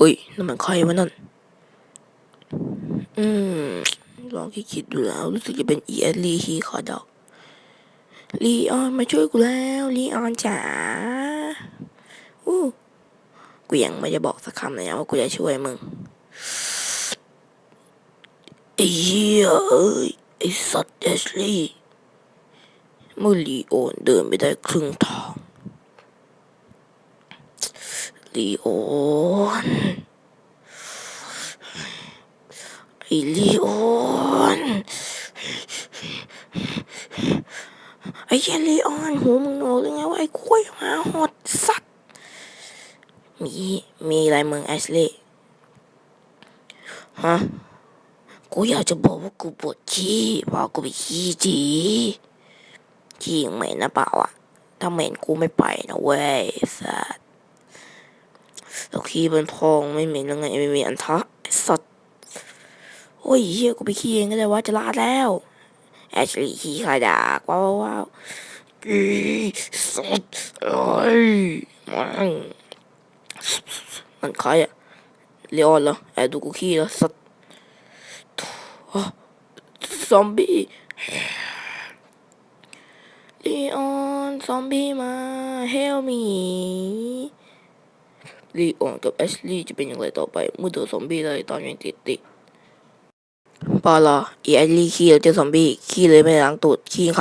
มือนใครวะนั่น อืม ลองคิดคิดดูแล้ว รู้สึกจะเป็นอีแอดลีฮีคอดอกลีออนมาช่วยกูแล้วลีออนจ๋าอู้กูยังไม่จะบอกสักคำเลยนะว่ากูจะช่วยมึงไอ้เหี้ยเอ้ยไอ้สัตว์แอชลีเมื่อลีโอนเดินไปได้ครึ่งทางลีโอน ไอ้ลีโอนไอ้เหี้ยลีออนหูมึงโนหรือไงว่าไอ้คุยหมาหดสัตว์มีมีอะไรมึงแอชลีฮะกูอยากจะบอกว่ากูปวดขี้พราะกูไปขี้จีขี้เหม็นนะเปล่าอะถ้าเหม็นกูไม่ไปนะเว้ยสัตว์แล้วขี้บนพองไม่เหม็นยังไงไม่มีอันทะไอ้สัตว์ อ้ยเฮียกูไปขี้เองก็ได้ว่าจะลาดแล้วแอชลีย์ขี้ขาดากว้าวว้าวว้าวอีสัตว์เอ้ยมันมันใครอะเลออนเหรอแอบดูกูขี้แล้วสัตว์อ้าวซอมบี้เลออนซอมบี้มาเฮลมีลีออนกับแอชลีย์จะเป็นอย่างไรต่อไปเมื่อโดนซอมบี้เลยตอนยังติดติด ปอลออีไอลีขี้แล้วเจอซอมบี้ขี้เลยไม่ล้างตูดขี้